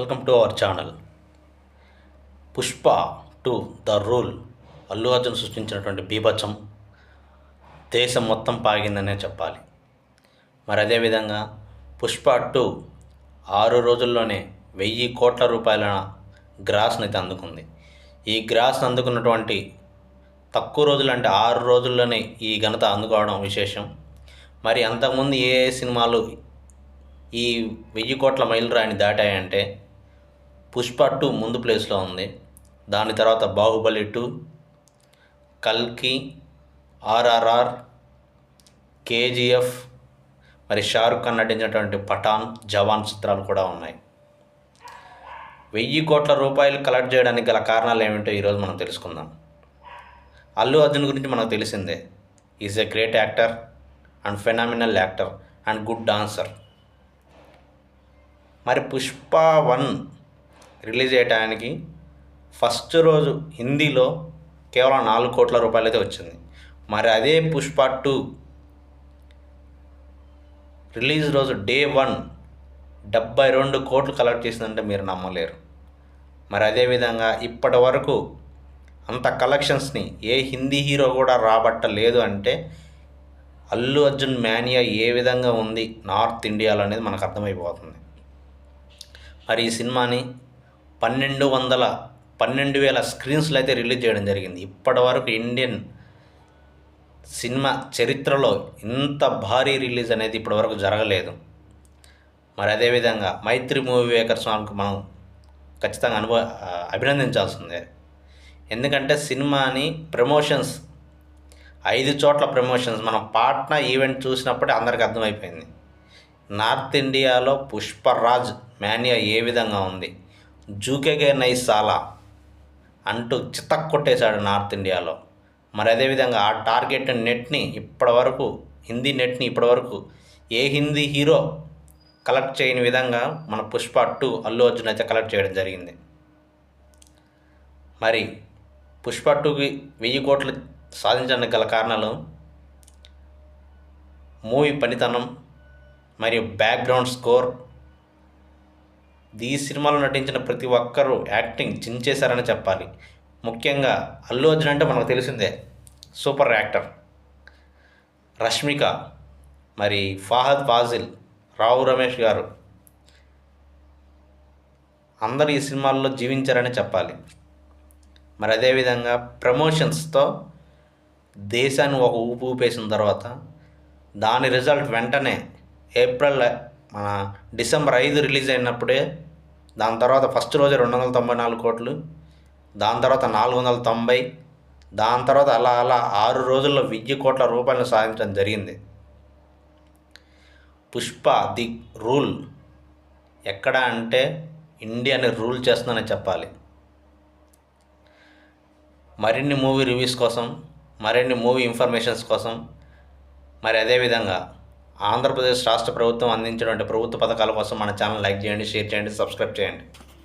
Welcome to our channel Pushpa two the rule Allu Arjun సృష్టించినటువంటి బీభత్సం దేశం మొత్తం పాగిందనే చెప్పాలి. మరి అదేవిధంగా పుష్ప టూ ఆరు రోజుల్లోనే వెయ్యి కోట్ల రూపాయల గ్రాస్ని అయితే అందుకుంది ఈ గ్రాస్ అందుకున్నటువంటి తక్కువ రోజులు అంటే ఆరు రోజుల్లోనే ఈ ఘనత అందుకోవడం విశేషం. మరి అంతకుముందు ఏ ఏ సినిమాలు ఈ వెయ్యి కోట్ల మైలురాయిని దాటాయంటే పుష్ప టూ ముందు ప్లేస్లో ఉంది. దాని తర్వాత బాహుబలి టూ కల్కి ఆర్ఆర్ఆర్ కేజీఎఫ్ మరి షారుఖ్ ఖాన్ నటించినటువంటి పఠాన్ జవాన్ చిత్రాలు కూడా ఉన్నాయి. వెయ్యి కోట్ల రూపాయలు కలెక్ట్ చేయడానికి గల కారణాలు ఏమిటో ఈరోజు మనం తెలుసుకుందాం. అల్లు అర్జున్ గురించి మనకు తెలిసిందే. Is a great actor and phenomenal actor and good dancer. మరి పుష్ప వన్ రిలీజ్ చేయడానికి ఫస్ట్ రోజు హిందీలో కేవలం నాలుగు కోట్ల రూపాయలు అయితే వచ్చింది. మరి అదే పుష్ప టూ రిలీజ్ రోజు డే వన్ డెబ్బై రెండు కోట్లు కలెక్ట్ చేసిందంటే మీరు నమ్మలేరు. మరి అదేవిధంగా ఇప్పటి వరకు అంత కలెక్షన్స్ని ఏ హిందీ హీరో కూడా రాబట్టలేదు అంటే అల్లు అర్జున్ మ్యానియా ఏ విధంగా ఉంది నార్త్ ఇండియాలో అనేది మనకు అర్థమైపోతుంది. మరి ఈ సినిమాని పన్నెండు వందల పన్నెండు వేల స్క్రీన్స్లు అయితే రిలీజ్ చేయడం జరిగింది. ఇప్పటి వరకు ఇండియన్ సినిమా చరిత్రలో ఇంత భారీ రిలీజ్ అనేది ఇప్పటివరకు జరగలేదు. మరి అదేవిధంగా మైత్రి మూవీ మేకర్స్ వాళ్ళకి మనం ఖచ్చితంగా అనుభవ అభినందించాల్సిందే. ఎందుకంటే సినిమాని ప్రమోషన్స్ ఐదు చోట్ల ప్రమోషన్స్ మనం పాట్నా ఈవెంట్ చూసినప్పుడే అందరికీ అర్థమైపోయింది. నార్త్ ఇండియాలో పుష్పరాజ్ మేనియా ఏ విధంగా ఉంది? జూకేగే నై సాలా అంటూ చితక్ కొట్టేశాడు నార్త్ ఇండియాలో. మరి అదేవిధంగా ఆ టార్గెట్ నెట్ని ఇప్పటివరకు హిందీ నెట్ని ఇప్పటివరకు ఏ హిందీ హీరో కలెక్ట్ చేయని విధంగా మన పుష్ప టూ అల్లు అర్జున్ అయితే కలెక్ట్ చేయడం జరిగింది. మరి పుష్ప టూకి వెయ్యి కోట్లు సాధించడానికి గల కారణాలు మూవీ పనితనం మరియు బ్యాక్గ్రౌండ్ స్కోర్ ఈ సినిమాలో నటించిన ప్రతి ఒక్కరూ యాక్టింగ్ చించేశారని చెప్పాలి. ముఖ్యంగా అల్లు అర్జున్ అంటే మనకు తెలిసిందే. Super actor. రష్మిక మరి ఫాహద్ ఫాజిల్ రావు రమేష్ గారు. అందరూ ఈ సినిమాల్లో జీవించారని చెప్పాలి. మరి అదేవిధంగా ప్రమోషన్స్తో దేశాన్ని ఒక ఊపు ఊపేసిన తర్వాత దాని రిజల్ట్ వెంటనే ఏప్రిల్ మన డిసెంబర్ ఐదు రిలీజ్ అయినప్పుడే దాని తర్వాత ఫస్ట్ రోజు రెండు వందల తొంభై నాలుగు కోట్లు దాని తర్వాత నాలుగు వందల తొంభై దాని తర్వాత అలా అలా ఆరు రోజుల్లో వెయ్యి కోట్ల రూపాయలను సాధించడం జరిగింది. పుష్ప ది రూల్ ఎక్కడ అంటే ఇండియాని రూల్ చేస్తుందని చెప్పాలి. మరిన్ని మూవీ రివ్యూస్ కోసం మరిన్ని మూవీ ఇన్ఫర్మేషన్స్ కోసం మరి అదేవిధంగా ఆంధ్రప్రదేశ్ రాష్ట్ర ప్రభుత్వం అందించినటువంటి ప్రభుత్వ పథకాల కోసం మన ఛానల్ లైక్ చేయండి షేర్ చేయండి సబ్స్క్రైబ్ చేయండి.